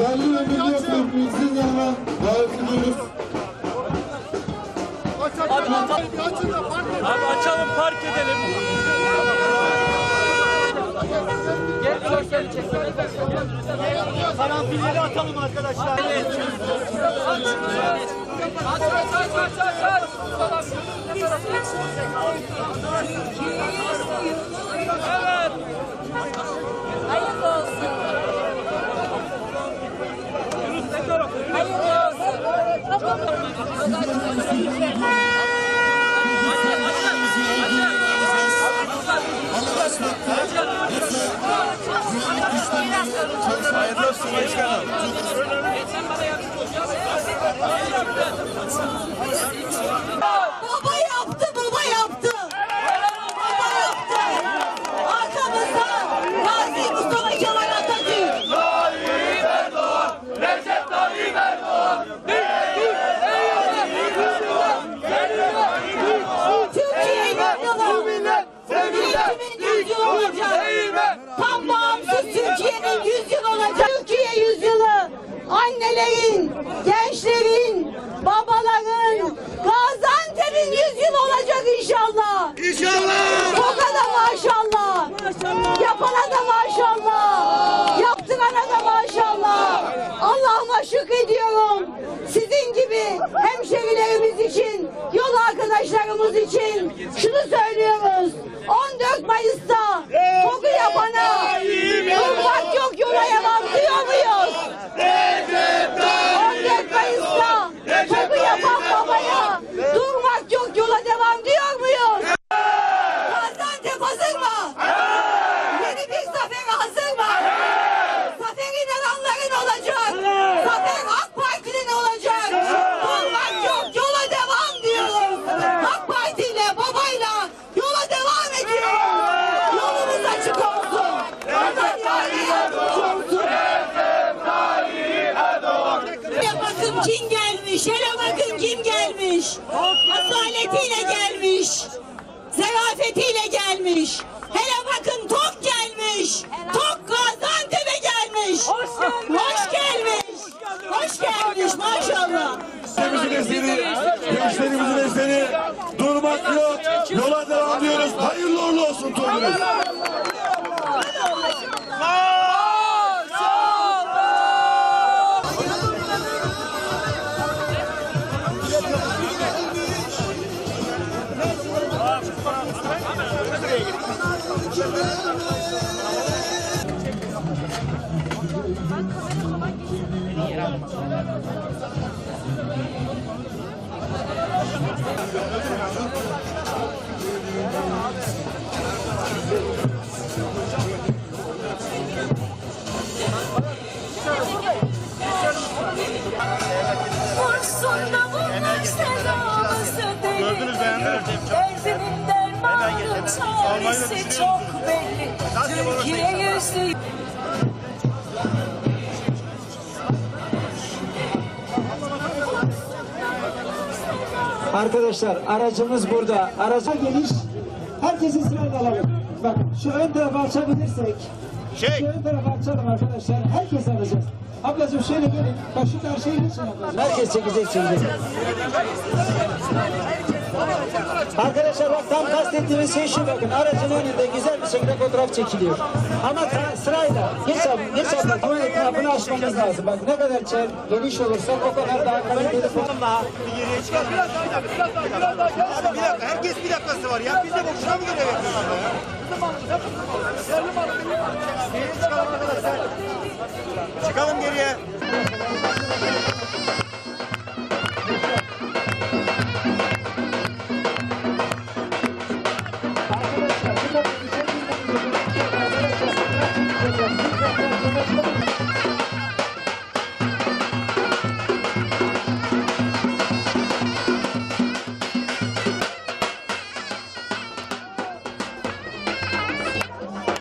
yerli ve milli davet ediyoruz. Abi açalım park edelim. Karanfilleri atalım arkadaşlar. Aç aç aç aç aç aç. Evet. Hayırlı olsun. Hayırlı Baba yaptı, baba yaptı. Baba yaptı. Arkamızda Gazi Mustafa Kemal Atatürk. Türkiye inşallah. İnşallah. Kokana maşallah. Yapana da maşallah. Yaptırana da maşallah. Allah'ıma şükrediyorum. Sizin gibi hemşerilerimiz için, yol arkadaşlarımız için şunu söylüyoruz. 14 Mayıs'ta koku yapana durmak yok yola yalan diyor muyuz? 14 Mayıs'ta koku yapan babaya durmak yok yola devam diyor muyuz? Gaziantep hazır mı? Yeni bir zafere hazır mı? Zafer inananların olacak. Zafer AK Parti'nin olacak. Durmak yok yola devam diyoruz. AK Parti ile babayla yola devam ediyoruz. Yolumuz açık olsun. Allah yardımcı olsun. Hele bakın kim gelmiş. Hele bakın kim gelmiş. Asaletiyle gelmiş. Zarafetiyle gelmiş. Hele bakın tok gelmiş. Tok Gaziantep'e gelmiş. Hoş gelmiş. Hoş gelmiş maşallah. Gençlerimizin eseri, gençlerimizin eseri. Durmak yok, yola devam diyoruz. Hayırlı uğurlu olsun torunumuz. Gördünüz, beğendiniz. Derdinin dermanı çaresi çok belli. Türkiye yüzü Arkadaşlar aracımız burada. Araca geliş. Herkesi sırayla alalım. Bak şu ön tarafı açabilirsek. Şey. Şu ön tarafı açalım arkadaşlar. Herkes alacağız. Ablacığım şöyle gelin. Bak şu karşıya geçin ablacığım. Herkes çekecek şimdi. Arkadaşlar bak tam kastettiğimiz şey şu bakın. Aracın önünde güzel bir şekilde fotoğraf çekiliyor. Ama sırayla. Geç abla. Geç abla. Tuvalet kapını açmamız lazım. Bak ne kadar çer, geniş olursa o kadar daha kaliteli fotoğraf. Bir geriye çıkar. Bir dakika, bir dakika, bir dakika. Abi herkes bir dakikası var ya. Biz de boşuna mı görev yapıyoruz ya? Çıkalım geriye.